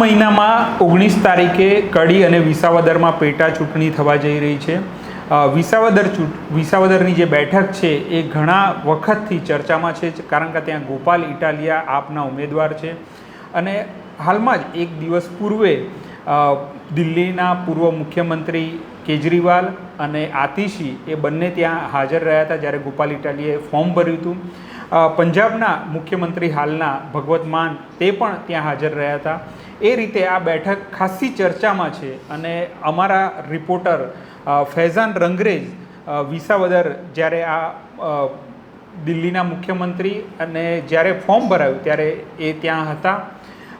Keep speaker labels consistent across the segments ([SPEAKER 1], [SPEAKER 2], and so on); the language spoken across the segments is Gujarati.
[SPEAKER 1] મહિનામાં ઓગણીસ તારીખે કડી અને વિસાવદરમાં પેટા ચૂંટણી થવા જઈ રહી છે. વિસાવદર વિસાવદરની જે બેઠક છે એ ઘણા વખતથી ચર્ચામાં છે કારણ કે ત્યાં ગોપાલ ઇટાલિયા આપના ઉમેદવાર છે. અને હાલમાં જ એક દિવસ પૂર્વે દિલ્હીના પૂર્વ મુખ્યમંત્રી કેજરીવાલ અને આતિશી એ બંને ત્યાં હાજર રહ્યા હતા, જ્યારે ગોપાલ ઇટાલીએ ફોર્મ ભર્યું હતું. પંજાબના મુખ્યમંત્રી હાલના ભગવત માન તે પણ ત્યાં હાજર રહ્યા હતા. એ રીતે આ બેઠક ખાસી ચર્ચામાં છે અને અમારા રિપોર્ટર ફૈઝાન રંગરેજ વિસાવદર જ્યારે આ દિલ્હીના મુખ્યમંત્રી અને જ્યારે ફોર્મ ભરાયું ત્યારે એ ત્યાં હતા.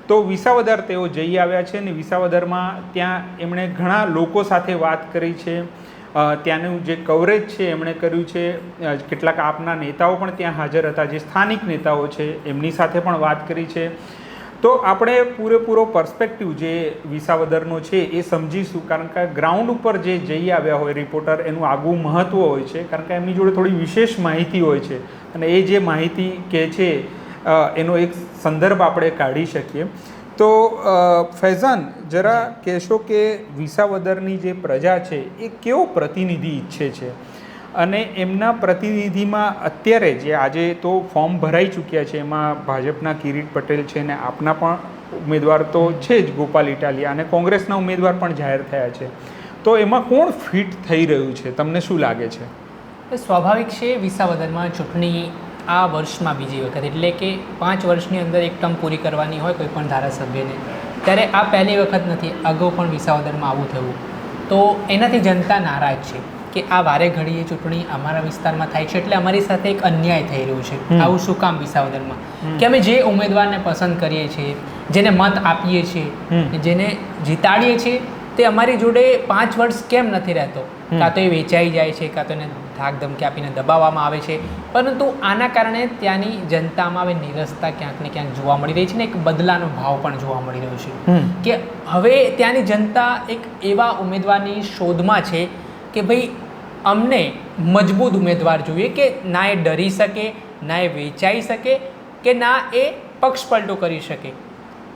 [SPEAKER 1] તો વિસાવદર તેઓ જઈ આવ્યા છે અને વિસાવદરમાં ત્યાં એમણે ઘણા લોકો સાથે વાત કરી છે. ત્યાંનું જે કવરેજ છે, એમણે કર્યું છે કેટલાક આપના નેતાઓ પણ ત્યાં હાજર હતા, જે સ્થાનિક નેતાઓ છે, એમની સાથે પણ વાત કરી છે. તો આપણે પૂરેપૂરો પર્સપેક્ટિવ જે વિસાવદરનો છે, એ સમજીશું. કારણ કે ગ્રાઉન્ડ ઉપર જે જઈ આવ્યા હોય રિપોર્ટર એનું આગવું મહત્ત્વ હોય છે. કારણ કે એમની જોડે થોડી વિશેષ માહિતી હોય છે. અને એ જે માહિતી કે છે એનો એક સંદર્ભ આપણે કાઢી શકીએ. તો ફૈઝાન, જરા કહેશો કે વિસાવદરની જે પ્રજા છે, એ કેવો પ્રતિનિધિ ઈચ્છે છે? અને એમના પ્રતિનિધિમાં અત્યારે જે આજે તો ફોર્મ ભરાઈ ચૂક્યા છે, એમાં ભાજપના કિરીટ પટેલ છે ને આપના પણ ઉમેદવાર તો છે જ ગોપાલ ઇટાલિયા અને કોંગ્રેસના ઉમેદવાર પણ જાહેર થયા છે. તો એમાં કોણ ફિટ થઈ રહ્યું છે? તમને શું લાગે છે?
[SPEAKER 2] સ્વાભાવિક છે, વિસાવદરમાં ચૂંટણી આ વર્ષમાં બીજી વખત. એટલે કે પાંચ વર્ષની અંદર એક ટર્મ પૂરી કરવાની હોય કોઈ પણ ધારાસભ્યને. ત્યારે આ પહેલી વખત નથી અગાઉ પણ વિસાવદરમાં આવું થયું. તો એનાથી જનતા નારાજ છે કે આ વારે ઘડીએ ચૂંટણી અમારા વિસ્તારમાં થાય છે એટલે અમારી સાથે એક અન્યાય થઈ રહ્યું છે. આવું શું કામ વિસાવદરમાં? કે અમે જે ઉમેદવારને પસંદ કરીએ છીએ જેને મત આપીએ છીએ જેને જીતાડીએ છીએ તે અમારી જોડે પાંચ વર્ષ કેમ નથી રહેતો? કાં તો એ વેચાઈ જાય છે કાં તો એને ધાક ધમકી આપીને દબાવવામાં આવે છે. પરંતુ આના કારણે ત્યાંની જનતામાં હવે નિરસતા ક્યાંક ને ક્યાંક જોવા મળી રહી છે ને એક બદલાનો ભાવ પણ જોવા મળી રહ્યો છે. કે હવે ત્યાંની જનતા એક એવા ઉમેદવારની શોધમાં છે કે ભાઈ અમને મજબૂત ઉમેદવાર જોઈએ કે ના એ ડરી શકે ના એ વેચાઈ શકે કે ના એ પક્ષપલટો કરી શકે.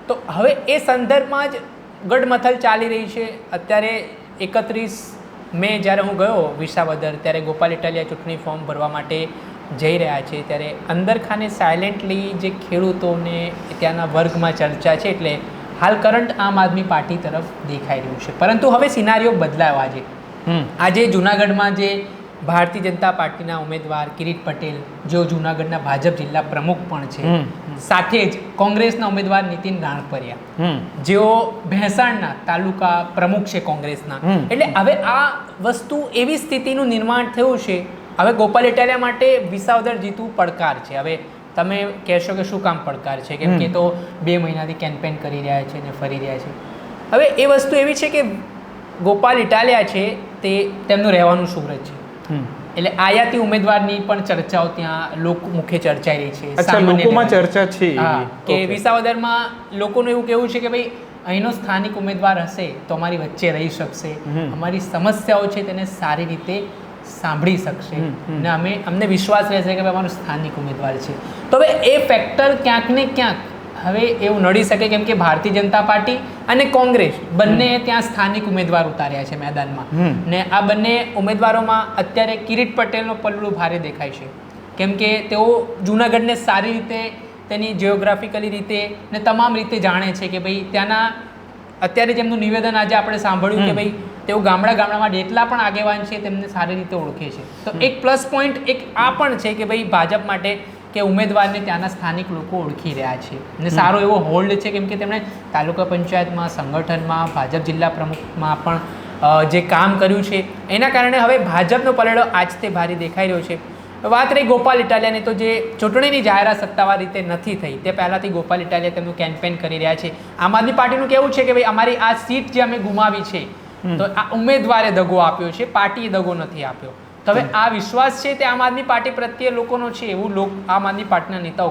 [SPEAKER 2] તો હવે એ સંદર્ભમાં જ ગડમથલ ચાલી રહી છે. અત્યારે એકત્રીસ મે જ્યારે હું ગયો વિસાવદર ત્યારે ગોપાલ ઇટાલિયા ચૂંટણી ફોર્મ ભરવા માટે જઈ રહ્યા છે. ત્યારે અંદરખાને સાયલેન્ટલી જે ખેડૂતોને ત્યાંના વર્ગમાં ચર્ચા છે એટલે હાલ કરંટ આમ આદમી પાર્ટી તરફ દેખાઈ રહ્યું છે. પરંતુ હવે સિનારીઓ બદલાયો આજે. આજે જુનાગઢમાં જે ભારતીય જનતા પાર્ટીના ઉમેદવાર કિરીટ પટેલ જેઓ જુનાગઢના ભાજપ જિલ્લા પ્રમુખ પણ છે. સાથે જ કોંગ્રેસના ઉમેદવાર નીતિન રાણપરિયા. જેઓ ભેંસાણના તાલુકા પ્રમુખ છે કોંગ્રેસના. એટલે હવે આ વસ્તુ એવી સ્થિતિનું નિર્માણ થયું છે હવે ગોપાલ ઇટાલિયા માટે વિસાવદર જીતવું પડકાર છે. હવે તમે કહેશો કે શું કામ પડકાર છે? કેમ કે તો બે મહિનાથી કેમ્પેન કરી રહ્યા છે ને ફરી રહ્યા છે. હવે એ વસ્તુ એવી છે કે ગોપાલ ઇટાલિયા છે તે તેમનું રહેવાનું સુરત છે. એટલે આયાતી ઉમેદવારની પણ ચર્ચાઓ ત્યાં લોક મુખ્ય ચર્ચાઈ રહી છે
[SPEAKER 1] અચ્છા લોકોમાં ચર્ચા છે.
[SPEAKER 2] કે વિસાવદરમાં લોકોનું એવું કેવું છે કે ભાઈ અહીંનો સ્થાનિક ઉમેદવાર હશે તો અમારી વચ્ચે રહી શકશે. અમારી સમસ્યાઓ છે તેને સારી રીતે સાંભળી શકશે. અને અમે અમને વિશ્વાસ રહેશે કે ભાઈ અમારો સ્થાનિક ઉમેદવાર છે. તો હવે એ ફેક્ટર ક્યાંક ને ક્યાંક હવે એવું નડી શકે કેમ કે ભારતીય જનતા પાર્ટી અને કોંગ્રેસ બંને ત્યાં સ્થાનિક ઉમેદવાર ઉતાર્યા છે મેદાનમાં. ને આ બંને ઉમેદવારોમાં અત્યારે કિરીટ પટેલનો પલડું ભારે દેખાય છે. કેમ કે તેઓ જૂનાગઢને સારી રીતે તેની જિયોગ્રાફિકલી રીતે ને તમામ રીતે જાણે છે કે ભાઈ ત્યાંના અત્યારે જેમનું નિવેદન આજે આપણે સાંભળ્યું કે ભાઈ તેઓ ગામડા ગામડામાં જેટલા પણ આગેવાન છે તેમને સારી રીતે ઓળખે છે. તો એક પ્લસ પોઈન્ટ એક આ પણ છે કે ભાઈ ભાજપ માટે કે ઉમેદવારને ત્યાંના સ્થાનિક લોકો ઓળખી રહ્યા છે. અને સારો એવો હોલ્ડ છે કેમ કે તેમણે તાલુકા પંચાયતમાં સંગઠનમાં ભાજપ જિલ્લા પ્રમુખમાં પણ જે કામ કર્યું છે એના કારણે હવે ભાજપનો પલડો આજતે ભારે દેખાઈ રહ્યો છે. વાત રહી ગોપાલ ઇટાલિયાની તો જે ચૂંટણીની જાહેરાત સત્તાવાર રીતે નથી થઈ તે પહેલાંથી ગોપાલ ઇટાલિયા તેમનું કેમ્પેન કરી રહ્યા છે. આમ આદમી પાર્ટીનું કેવું છે કે ભાઈ અમારી આ સીટ જે અમે ગુમાવી છે તો આ ઉમેદવારે દગો આપ્યો છે પાર્ટીએ દગો નથી આપ્યો. હવે આ વિશ્વાસ છે તે આમ આદમી પાર્ટી પ્રત્યે લોકોનો છે એવું લોક આમ આદમી પાર્ટીના નેતાઓ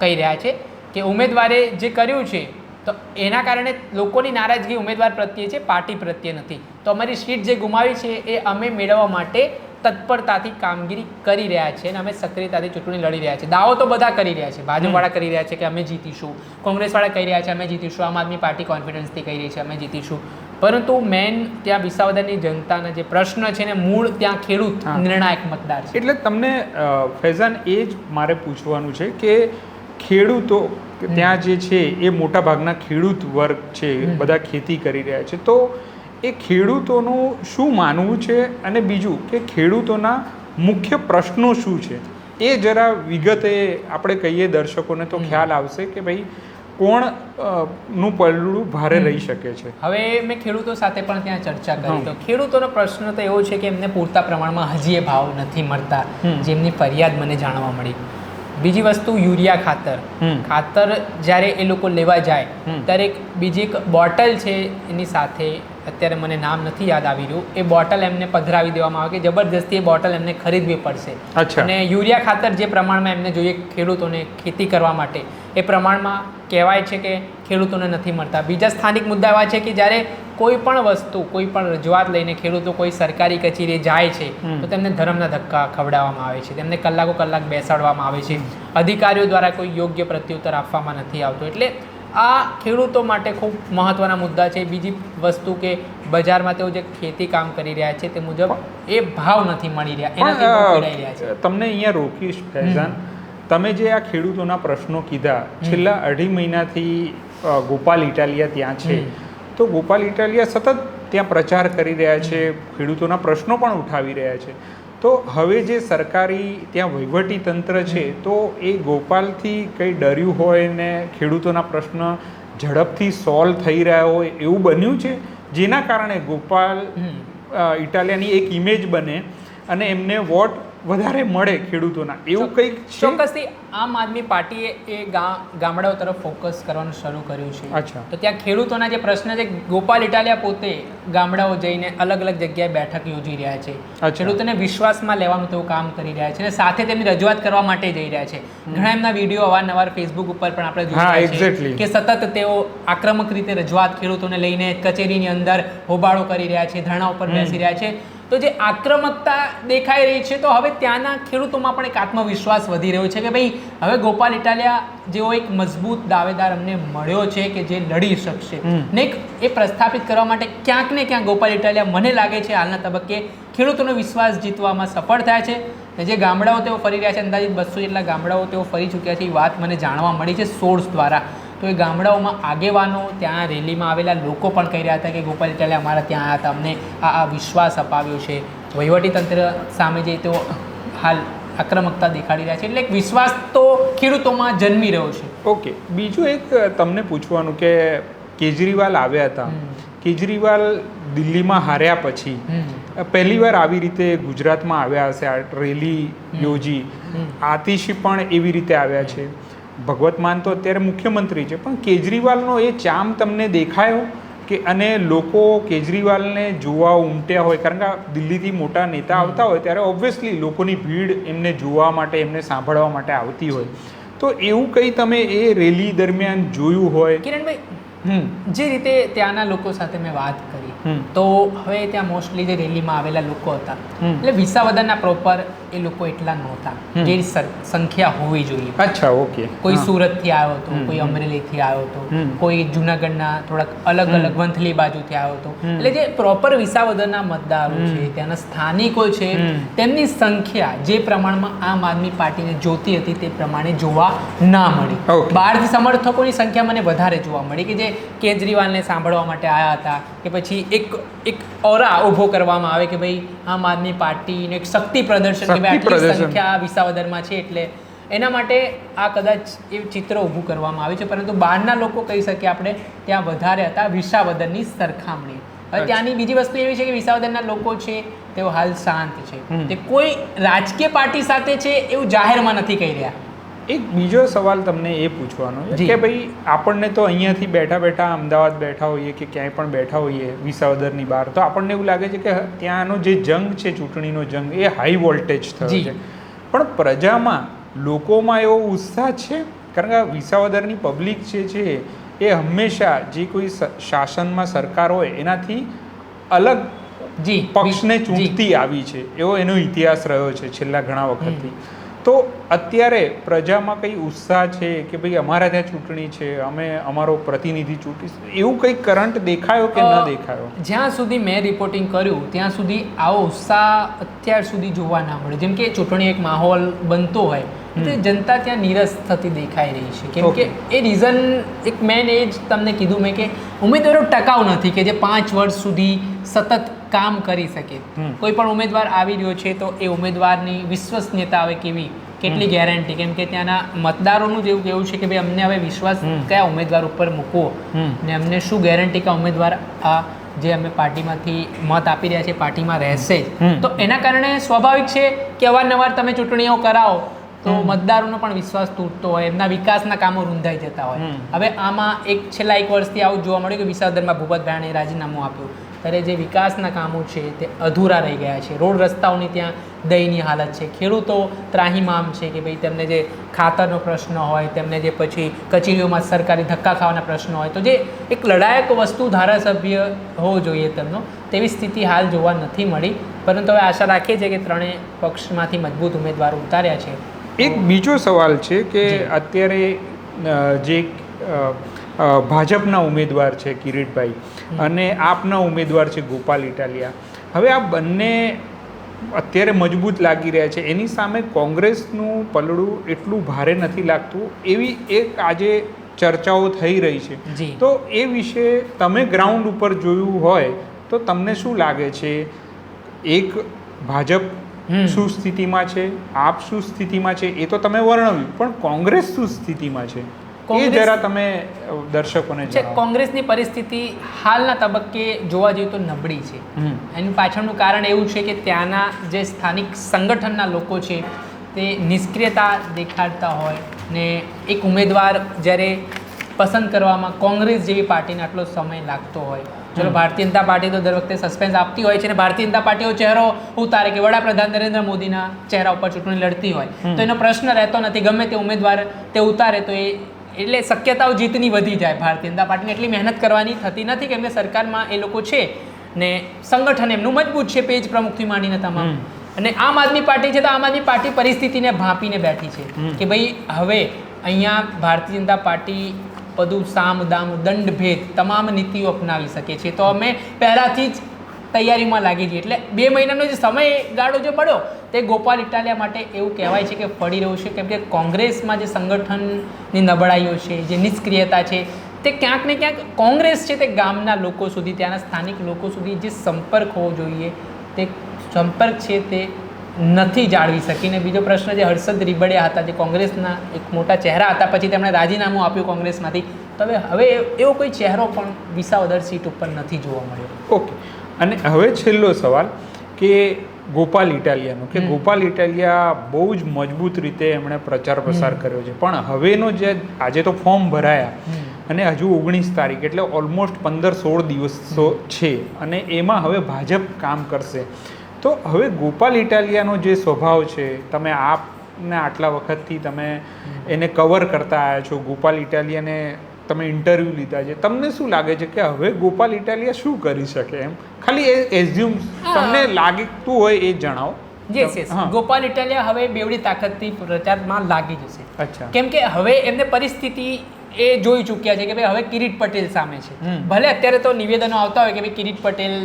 [SPEAKER 2] કહી રહ્યા છે કે ઉમેદવારે જે કર્યું છે તો એના કારણે લોકોની નારાજગી ઉમેદવાર પ્રત્યે છે પાર્ટી પ્રત્યે નથી. તો અમારી સીટ જે ગુમાવી છે એ અમે મેળવવા માટે તત્પરતાથી કામગીરી કરી રહ્યા છે અને અમે સક્રિયતાથી ચૂંટણી લડી રહ્યા છે. દાવો તો બધા કરી રહ્યા છે. ભાજપવાળા કરી રહ્યા છે કે અમે જીતીશું. કોંગ્રેસવાળા કહી રહ્યા છે અમે જીતીશું. આમ આદમી પાર્ટી કોન્ફિડન્સથી કહી રહી છે અમે જીતીશું. પરંતુ મેન ત્યાં વિસાવદરની જનતાના જે પ્રશ્ન છે ને મૂળ ત્યાં ખેડૂત નિર્ણાયક મતદાર છે.
[SPEAKER 1] એટલે તમને ફૈઝાન એ જ મારે પૂછવાનું છે કે ખેડૂતો ત્યાં જે છે એ મોટા ભાગના ખેડૂત વર્ગ છે બધા ખેતી કરી રહ્યા છે. તો એ ખેડૂતોનું શું માનવું છે? અને બીજું કે ખેડૂતોના મુખ્ય પ્રશ્નો શું છે? એ જરા વિગતે આપણે કહીએ દર્શકોને તો ખ્યાલ આવશે કે ભાઈ કોણનું પલડું ભારે. રહી શકે છે
[SPEAKER 2] હવે મેં ખેડૂતો સાથે પણ ત્યાં ચર્ચા કરી તો ખેડૂતોનો પ્રશ્ન તો એવો છે કે એમને પૂરતા પ્રમાણમાં હજી એ ભાવ નથી મળતા જેમની ફરિયાદ મને જાણવા મળી બીજી વસ્તુ યુરિયા ખાતર. ખાતર જ્યારે એ લોકો લેવા જાય. ત્યારે એક બીજી એક બોટલ છે એની સાથે અત્યારે મને નામ નથી યાદ આવી રહ્યું. એ બોટલ એમને પધરાવી દેવામાં આવે કે જબરજસ્તી એ બોટલ એમને ખરીદવી પડશે. અને યુરિયા ખાતર જે પ્રમાણમાં એમને જોઈએ ખેડૂતોને ખેતી કરવા માટે એ પ્રમાણમાં કહેવાય છે કે ખેડૂતોને નથી મળતા. બીજા સ્થાનિક મુદ્દા એવા છે કે જ્યારે કોઈ પણ વસ્તુ કોઈ પણ રજૂઆત લઈને ખેડૂતો કોઈ સરકારી કચેરીએ જાય છે તો તેમને ધર્મના ધક્કા ખવડાવવામાં આવે છે. તેમને કલાકો કલાક બેસાડવામાં આવે છે. અધિકારીઓ દ્વારા કોઈ યોગ્ય પ્રત્યુત્તર આપવામાં નથી આવતો. એટલે આ ખેડૂતો માટે ખૂબ મહત્ત્વના મુદ્દા છે. બીજી વસ્તુ કે બજારમાં તેઓ જે ખેતી કામ કરી રહ્યા છે તે મુજબ એ ભાવ નથી મળી રહ્યા. એનાથી રહ્યા છે.
[SPEAKER 1] તમને અહીંયા રોકીશ ફૈઝાન. તમે જે આ ખેડૂતોના પ્રશ્નો કીધા છેલ્લા અઢી મહિનાથી ગોપાલ ઇટાલિયા ત્યાં છે. તો ગોપાલ ઇટાલિયા સતત ત્યાં પ્રચાર કરી રહ્યા છે ખેડૂતોના પ્રશ્નો પણ ઉઠાવી રહ્યા છે. તો હવે જે સરકારી ત્યાં વહીવટી તંત્ર છે તો એ ગોપાલથી કંઈ ડર્યું હોય ને ખેડૂતોના પ્રશ્ન ઝડપથી સોલ્વ થઈ રહ્યા હોય એવું બન્યું છે જેના કારણે ગોપાલ. ઇટાલિયાની એક ઇમેજ બને અને એમને વોટ વધારે મળે ખેડૂતોના. એવું કંઈક
[SPEAKER 2] ચોક્કસથી આમ આદમી પાર્ટીએ એ ગામડાઓ તરફ ફોકસ કરવાનું શરૂ કર્યું છે.
[SPEAKER 1] અચ્છા.
[SPEAKER 2] તો ત્યાં ખેડૂતોના જે પ્રશ્ન છે ગોપાલ ઇટાલિયા પોતે ગામડાઓ જઈને અલગ અલગ જગ્યાએ બેઠક યોજી રહ્યા છે. ખેડૂતોને વિશ્વાસમાં લેવાનું તેઓ કામ કરી રહ્યા છે અને સાથે તેમની રજૂઆત કરવા માટે જઈ રહ્યા છે. ઘણા એમના વીડિયો અવારનવાર ફેસબુક ઉપર પણ આપણે જોઈએ
[SPEAKER 1] exactly.
[SPEAKER 2] કે સતત તેઓ આક્રમક રીતે રજૂઆત ખેડૂતોને લઈને કચેરીની અંદર હોબાળો કરી રહ્યા છે ધરણા ઉપર બેસી રહ્યા છે. તો જે આક્રમકતા દેખાઈ રહી છે તો હવે ત્યાંના ખેડૂતોમાં પણ એક આત્મવિશ્વાસ વધી રહ્યો છે કે ભાઈ હવે ગોપાલ ઇટાલિયા જેવો એક મજબૂત દાવેદાર અમને મળ્યો છે કે જે લડી શકશે. ને એ પ્રસ્થાપિત કરવા માટે ક્યાંક ને ક્યાંક ગોપાલ ઇટાલિયા મને લાગે છે હાલના તબક્કે ખેડૂતોનો વિશ્વાસ જીતવામાં સફળ થયા છે. જે ગામડાઓ તેઓ ફરી રહ્યા છે અંદાજિત બસો જેટલા ગામડાઓ તેઓ ફરી ચૂક્યા છે એ વાત મને જાણવા મળી છે સોર્સ દ્વારા. તો એ ગામડાઓમાં આગેવાનો ત્યાં રેલીમાં આવેલા લોકો પણ કહી રહ્યા હતા કે ગોપાલ ઇટાલિયા અમારા ત્યાં આવ્યા હતા. અમને આ આ વિશ્વાસ અપાવ્યો છે. વહીવટીતંત્ર સામે જે તેઓ હાલ આક્રમકતા દેખાડી રહ્યા છે. એટલે એક વિશ્વાસ તો ખેડૂતોમાં જન્મી રહ્યો છે.
[SPEAKER 1] ઓકે. બીજું એક તમને પૂછવાનું કે કેજરીવાલ આવ્યા હતા. કેજરીવાલ દિલ્હીમાં હાર્યા પછી
[SPEAKER 2] પહેલીવાર
[SPEAKER 1] પહેલી વાર આવી રીતે ગુજરાતમાં આવ્યા હશે આ રેલી યોજી. આતિશી પણ એવી રીતે આવ્યા છે. ભગવત માન તો અત્યારે મુખ્યમંત્રી છે પણ કેજરીવાલનો એ ચામ તમને દેખાયો કે અને લોકો કેજરીવાલને જોવા ઉમટ્યા હોય કારણ કે દિલ્હીથી મોટા નેતા આવતા હોય ત્યારે ઓબ્વિયસલી લોકોની ભીડ એમને જોવા માટે એમને સાંભળવા માટે આવતી હોય. તો એવું કંઈ તમે એ રેલી દરમિયાન જોયું હોય?
[SPEAKER 2] કિરણભાઈ જે રીતે ત્યાંના લોકો સાથે મેં વાત કરી તો હવે ત્યાં મોસ્ટલી જે રેલીમાં આવેલા લોકો હતા એટલે વિસાવદરના પ્રોપર એ લોકો એટલા નહોતા. જે સંખ્યા હોવી જોઈએ.
[SPEAKER 1] અચ્છા ઓકે.
[SPEAKER 2] કોઈ. સુરતથી આવ્યો હતો કોઈ. અમરેલીથી આવ્યો હતો કોઈ જુનાગઢના થોડાક અલગ અલગ વંથલી બાજુથી આવ્યો હતો એટલે જે પ્રોપર વિસાવદરના મતદારો છે ત્યાંના સ્થાનિકો છે તેમની સંખ્યા જે પ્રમાણમાં આમ આદમી પાર્ટીને જોતી હતી તે પ્રમાણે જોવા ના મળી. બહારથી સમર્થકોની સંખ્યા મને વધારે જોવા મળી કે જે કેજરીવાલને સાંભળવા માટે આવ્યા હતા કે પછી એક એક ઓરા ઊભો કરવામાં આવે કે ભાઈ આમ આદમી પાર્ટીનું એક શક્તિ પ્રદર્શન ભાઈ આટલી સંખ્યા વિસાવદરમાં છે એટલે એના માટે આ કદાચ એ ચિત્ર ઊભું કરવામાં આવ્યું છે પરંતુ બહારના લોકો કહી શકીએ આપણે ત્યાં વધારે હતા વિસાવદરની સરખામણી. હવે ત્યાંની બીજી વસ્તુ એવી છે કે વિસાવદરના લોકો છે તેઓ હાલ શાંત છે. તે કોઈ રાજકીય પાર્ટી સાથે છે એવું જાહેરમાં નથી કહી રહ્યા.
[SPEAKER 1] એક બીજો સવાલ તમને એ પૂછવાનો છે કે ભાઈ આપણને તો અહીંયાથી બેઠા બેઠા અમદાવાદ બેઠા હોઈએ કે ક્યાંય પણ બેઠા હોઈએ વિસાવદરની બહાર તો આપણને એવું લાગે છે કે ત્યાંનો જે જંગ છે ચૂંટણીનો જંગ એ હાઈ વોલ્ટેજ થયો છે. પણ પ્રજામાં લોકોમાં એવો ઉત્સાહ છે? કારણ કે વિસાવદરની પબ્લિક જે છે એ હંમેશા જે કોઈ શાસનમાં સરકાર હોય એનાથી અલગ
[SPEAKER 2] જી.
[SPEAKER 1] પક્ષને ચૂંટતી આવી છે. એવો એનો ઇતિહાસ રહ્યો છે છેલ્લા ઘણા વખતથી. તો અત્યારે પ્રજામાં કંઈ ઉત્સાહ છે કે ભાઈ અમારા ત્યાં ચૂંટણી છે અમે અમારો પ્રતિનિધિ ચૂંટીશું એવું કંઈ કરંટ દેખાયો કે ન દેખાયો?
[SPEAKER 2] જ્યાં સુધી મેં રિપોર્ટિંગ કર્યું ત્યાં સુધી આવો ઉત્સાહ અત્યાર સુધી જોવા ના મળે. જેમ કે ચૂંટણી એક માહોલ બનતો હોય તો જનતા ત્યાં નીરસ થતી દેખાઈ રહી છે. કેમ કે એ રીઝન એક મેન એ જ તમને કીધું મેં કે ઉમેદવારો ટકાઉ નથી કે જે પાંચ વર્ષ સુધી સતત કામ કરી શકે. કોઈ પણ ઉમેદવાર આવી રહ્યો છે તો એ ઉમેદવારની વિશ્વસનીયતા આવે કેવી? કેટલી ગેરંટી કેમ કે ત્યાંના મતદારોનું જેવું કેવું છે કે ભાઈ અમને હવે વિશ્વાસ કયા ઉમેદવાર ઉપર મૂકવો. ને અમને શું ગેરંટી કે ઉમેદવાર આ જે અમે પાર્ટીમાંથી મત આપી રહ્યા છે પાર્ટીમાં રહેશે તો એના કારણે સ્વાભાવિક છે કે અવારનવાર તમે ચૂંટણીઓ કરાવો તો મતદારોનો પણ વિશ્વાસ તૂટતો હોય એમના વિકાસના કામો રૂંધાઈ જતા હોય. હવે આમાં એક છેલ્લા એક વર્ષથી આવું જોવા મળ્યું કે વિસાવદરમાં ભૂપત ભાયાણીએ રાજીનામું આપ્યું. ત્યારે જે વિકાસના કામો છે તે અધૂરા રહી ગયા છે. રોડ રસ્તાઓની ત્યાં દયનીય હાલત છે. ખેડૂતો ત્રાહીમામ છે કે ભાઈ તેમને જે ખાતરનો પ્રશ્ન હોય તેમને જે પછી કચેરીઓમાં સરકારી ધક્કા ખાવાના પ્રશ્નો હોય તો જે એક લડાયક વસ્તુ ધારાસભ્ય હોવો જોઈએ તેમનો તેવી સ્થિતિ હાલ જોવા નથી મળી. પરંતુ હવે આશા રાખીએ છીએ કે ત્રણેય પક્ષમાંથી મજબૂત ઉમેદવારો ઉતાર્યા છે.
[SPEAKER 1] એક બીજો સવાલ છે કે અત્યારે જે ભાજપના ઉમેદવાર છે કિરીટભાઈ અને આપના ઉમેદવાર છે ગોપાલ ઇટાલિયા. હવે આ બંને અત્યારે મજબૂત લાગી રહ્યા છે. એની સામે કોંગ્રેસનું પલડું એટલું ભારે નથી લાગતું. એવી એક આજે ચર્ચાઓ થઈ રહી છે. તો એ વિશે તમે ગ્રાઉન્ડ ઉપર જોયું હોય તો તમને શું લાગે છે? એક ભાજપ. શું સ્થિતિમાં છે? આપ શું સ્થિતિમાં છે? એ તો તમે વર્ણવ્યું પણ કોંગ્રેસ શું સ્થિતિમાં છે? એ જરા તમે દર્શકોને
[SPEAKER 2] છે કોંગ્રેસની પરિસ્થિતિ હાલના તબક્કે જોવા જઈએ તો નબળી છે. એનું પાછળનું કારણ એવું છે કે ત્યાંના જે સ્થાનિક સંગઠનના લોકો છે તે નિષ્ક્રિયતા દેખાડતા હોય ને એક ઉમેદવાર જ્યારે પસંદ કરવામાં કોંગ્રેસ જેવી પાર્ટીને આટલો સમય લાગતો હોય ચલો ભારતીય જનતા પાર્ટી તો દર વખતે સસ્પેન્સ આપતી હોય છે અને ભારતીય જનતા પાર્ટીઓ ચહેરો ઉતારે કે વડાપ્રધાન નરેન્દ્ર મોદીના ચહેરા ઉપર ચૂંટણી લડતી હોય. તો એનો પ્રશ્ન રહેતો નથી ગમે તે ઉમેદવાર તે ઉતારે તો એ એટલે શક્યતાઓ જીતની વધી જાય. ભારતીય જનતા પાર્ટીને એટલી મહેનત કરવાની થતી નથી કેમ કે સરકારમાં એ લોકો છે ને સંગઠન એમનું મજબૂત છે પેજ પ્રમુખથી માંડીને તમામ. અને આમ આદમી પાર્ટી છે તો આમ આદમી પાર્ટી પરિસ્થિતિને ભાંપીને બેઠી છે કે ભાઈ હવે અહીંયા ભારતીય જનતા પાર્ટી બધું સામ, દામ, દંડ, ભેદ તમામ નીતિઓ અપનાવી શકે છે. તો અમે પહેલાંથી જ તૈયારીમાં લાગી જઈએ એટલે બે મહિનાનો જે સમયગાળો જે પડ્યો, તે ગોપાલ ઇટાલિયા માટે એવું કહેવાય છે કે પડી રહ્યું છે. કેમ કે કોંગ્રેસમાં જે સંગઠનની નબળાઈઓ છે, જે નિષ્ક્રિયતા છે, તે ક્યાંક ને ક્યાંક કોંગ્રેસ છે તે ગામના લોકો સુધી, ત્યાંના સ્થાનિક લોકો સુધી જે સંપર્ક હોવો જોઈએ, તે સંપર્ક છે તે નથી જાળવી શકીને બીજો પ્રશ્ન જે હર્ષદ રીબડિયા હતા જે કોંગ્રેસના એક મોટા ચહેરા હતા પછી તેમણે રાજીનામું આપ્યું કોંગ્રેસમાંથી. તો હવે હવે એવો કોઈ ચહેરો પણ વિસાવદર સીટ ઉપર નથી જોવા મળ્યો.
[SPEAKER 1] ઓકે. અને હવે છેલ્લો સવાલ કે ગોપાલ ઇટાલિયાનો કે ગોપાલ ઇટાલિયા બહુ જ મજબૂત રીતે એમણે પ્રચાર પ્રસાર કર્યો છે. પણ હવેનો જે આજે તો ફોર્મ ભરાયા અને હજુ ઓગણીસ તારીખ એટલે ઓલમોસ્ટ પંદર સોળ દિવસો છે. અને એમાં હવે ભાજપ કામ કરશે. તો હવે ગોપાલ ઇટાલિયાનો જે સ્વભાવ છે તમે આપને આટલા વખતથી તમે એને કવર કરતા આવ્યા છો. ગોપાલ ઇટાલિયાને તમે ઇન્ટરવ્યૂ લીધા છે. તમને શું લાગે છે કે હવે ગોપાલ ઇટાલિયા શું કરી શકે એમ? ખાલી એ એઝ્યુમ. તમને લાગતું હોય એ જણાવો.
[SPEAKER 2] યસ યસ ગોપાલ ઇટાલિયા હવે બેવડી તાકાતથી પ્રચારમાં લાગી જશે.
[SPEAKER 1] અચ્છા.
[SPEAKER 2] કેમ કે હવે એમને પરિસ્થિતિ એ જોઈ ચૂક્યા છે કે ભાઈ હવે કિરીટ પટેલ સામે છે. ભલે અત્યારે તો નિવેદનો આવતા હોય કે ભાઈ કિરીટ પટેલ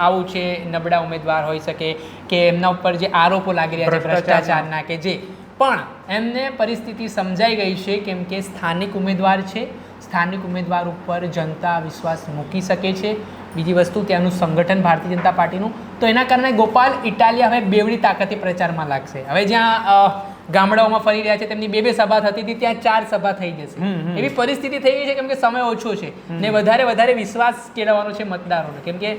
[SPEAKER 2] આવું છે નબળા ઉમેદવાર હોઈ શકે કે એમના ઉપર જે આરોપો લાગી રહ્યા છે
[SPEAKER 1] ભ્રષ્ટાચારના.
[SPEAKER 2] કે જે. પણ એમને પરિસ્થિતિ સમજાઈ ગઈ છે કેમ કે સ્થાનિક ઉમેદવાર છે. સ્થાનિક ઉમેદવાર ઉપર જનતા વિશ્વાસ મૂકી શકે છે. બીજી વસ્તુ ત્યાંનું સંગઠન ભારતીય જનતા પાર્ટીનું. તો એના કારણે ગોપાલ ઇટાલિયા હવે બેવડી તાકાતે પ્રચારમાં લાગશે. હવે જ્યાં ગામડાઓમાં ફરી રહ્યા છે તેમની બે બે સભા થતી હતી ત્યાં ચાર સભા થઈ જશે. એવી પરિસ્થિતિ થઈ ગઈ છે કેમ કે સમય ઓછો છે ને વધારે વધારે વિશ્વાસ કેળવવાનો છે મતદારોને. કેમ કે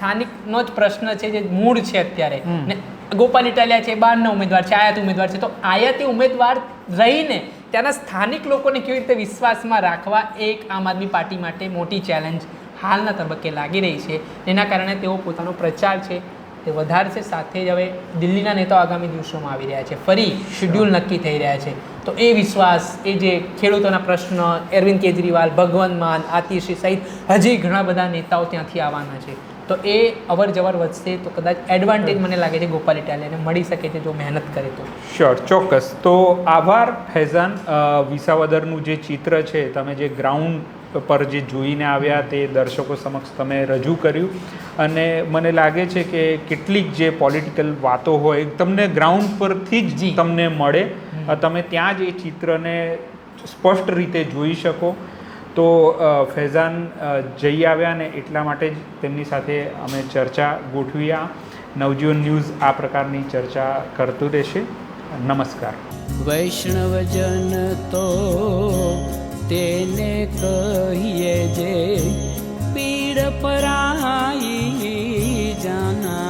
[SPEAKER 2] સ્થાનિકનો જ પ્રશ્ન છે જે મૂળ છે અત્યારે. ને ગોપાલ ઇટાલિયા છે બહારના ઉમેદવાર છે આયાતી ઉમેદવાર છે. તો આયાતી ઉમેદવાર રહીને ત્યાંના સ્થાનિક લોકોને કેવી રીતે વિશ્વાસમાં રાખવા એક આમ આદમી પાર્ટી માટે મોટી ચેલેન્જ હાલના તબક્કે લાગી રહી છે. એના કારણે તેઓ પોતાનો પ્રચાર છે તે વધારશે. સાથે જ હવે દિલ્હીના નેતાઓ આગામી દિવસોમાં આવી રહ્યા છે. ફરી શેડ્યુલ નક્કી થઈ રહ્યા છે. તો એ વિશ્વાસ એ જે ખેડૂતોના પ્રશ્ન અરવિંદ કેજરીવાલ ભગવંત માન આતિશી સહિત હજી ઘણા બધા નેતાઓ ત્યાંથી આવવાના છે. તો એ અવર જવર વધશે તો કદાચ એડવાન્ટેજ મને લાગે છે ગોપાલ ઇટાલિયાને. મળી શકે છે જો મહેનત કરે તો.
[SPEAKER 1] શ્યોર ચોક્કસ. તો આભાર ફૈઝાન. વિસાવદરનું જે ચિત્ર છે તમે જે ગ્રાઉન્ડ પર જે જોઈને આવ્યા તે દર્શકો સમક્ષ તમે રજૂ કર્યું. અને મને લાગે છે કે કેટલીક જે પોલિટિકલ વાતો હોય તમને ગ્રાઉન્ડ પરથી જ
[SPEAKER 2] જી.
[SPEAKER 1] તમને મળે. તમે ત્યાં જ એ ચિત્રને સ્પષ્ટ રીતે જોઈ શકો. તો ફૈઝાન જઈ આવ્યા ને એટલા માટે જ તેમની સાથે અમે ચર્ચા ગોઠવ્યા. આ નવજીવન ન્યૂઝ આ પ્રકારની ચર્ચા કરતું રહેશે. નમસ્કાર.
[SPEAKER 3] વૈષ્ણવજન તો તેને કહીએ જે પીડ પરાઈ જાના